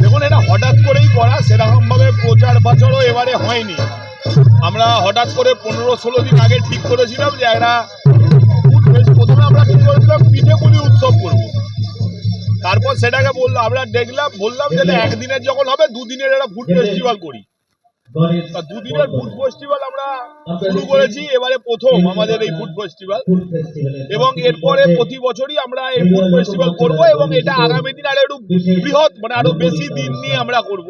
দেখুন, এটা হঠাৎ করেই করা, সেরকমভাবে প্রচার প্রচারও এবারে হয়নি। আমরা হঠাৎ করে পনেরো ষোলো দিন আগে ঠিক করেছিলাম যে একটা তারপর সেটাকে বললাম আমরা দেখলাম বললাম যে একদিনের যখন হবে দুদিনের একটা ফুড ফেস্টিভ্যাল করি। তা দুদিনের ফুড ফেস্টিভ্যাল আমরা শুরু করেছি এবারে প্রথম আমাদের এই ফুড ফেস্টিভ্যাল এবং এরপরে প্রতি বছরই আমরা এই ফুড ফেস্টিভ্যাল করব এবং এটা আগামী দিন আরও একটু বৃহৎ মানে আরও বেশি দিন নিয়ে আমরা করব।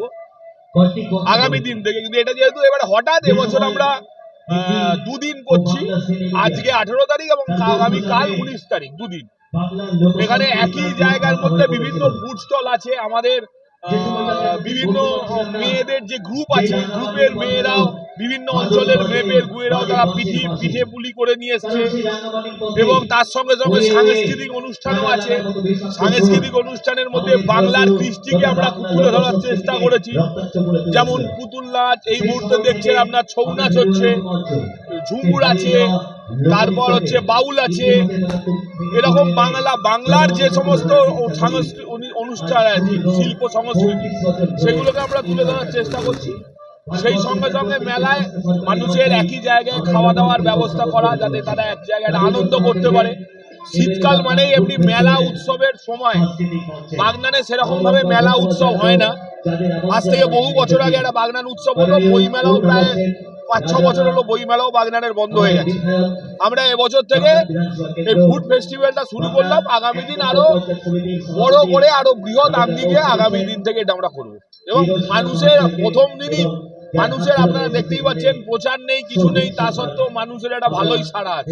আগামী দিন থেকে কিন্তু এটা যেহেতু এবার হঠাৎ এবছর আমরা দুদিন করছি আজকে আঠেরো তারিখ এবং আগামী কাল উনিশ তারিখ দুদিন। এখানে একই জায়গার মধ্যে বিভিন্ন ফুড স্টল আছে আমাদের বিভিন্ন মেয়েদের যে গ্রুপ আছে গ্রুপের মেয়েরাও বিভিন্ন অঞ্চলের মেয়েদের মেয়েরাও তারা পিঠে পিঠে পুলি করে নিয়ে এসছে। এবং তার সঙ্গে সঙ্গে সাংস্কৃতিক অনুষ্ঠানও আছে। সাংস্কৃতিক অনুষ্ঠানের মধ্যে বাংলার কৃষ্টিকে আমরা তুলে ধরার চেষ্টা করেছি। যেমন পুতুল নাচ এই মুহূর্তে দেখছেন আপনার ছৌ নাচ হচ্ছে ঝুমুর আছে তারপর হচ্ছে বাউল আছে। এরকম বাংলা, বাংলার যে সমস্ত অনুষ্ঠান আছে, শিল্প সংস্কৃতি, সেগুলোকে আমরা তুলে ধরার চেষ্টা করছি। সেই সঙ্গে সঙ্গে মেলায় মানুষের একই জায়গায় খাওয়া দাওয়ার ব্যবস্থা করা, যাতে তারা এক জায়গায় আনন্দ করতে পারে। শীতকাল মানেই এমনি মেলা উৎসবের সময়। বাগনানে সেরকম ভাবে মেলা উৎসব হয় না। আজ থেকে বহু বছর আগে একটা বাগনান উৎসব হলো, বই মেলাও প্রায় পাঁচ ছ বছর হলো বই মেলাও বাগনানের বন্ধ হয়ে গেছে। আমরা এবছর থেকে এই ফুড ফেস্টিভ্যালটা শুরু করলাম। আগামী দিন আরও বড় করে আরও বৃহৎ আমদিকে আগামী দিন থেকে এটা আমরা করব। এবং মানুষের প্রথম দিনই মানুষের আপনারা দেখতেই পাচ্ছেন প্রচার নেই কিছু নেই তা সত্ত্বেও মানুষের একটা ভালোই সাড়া আছে।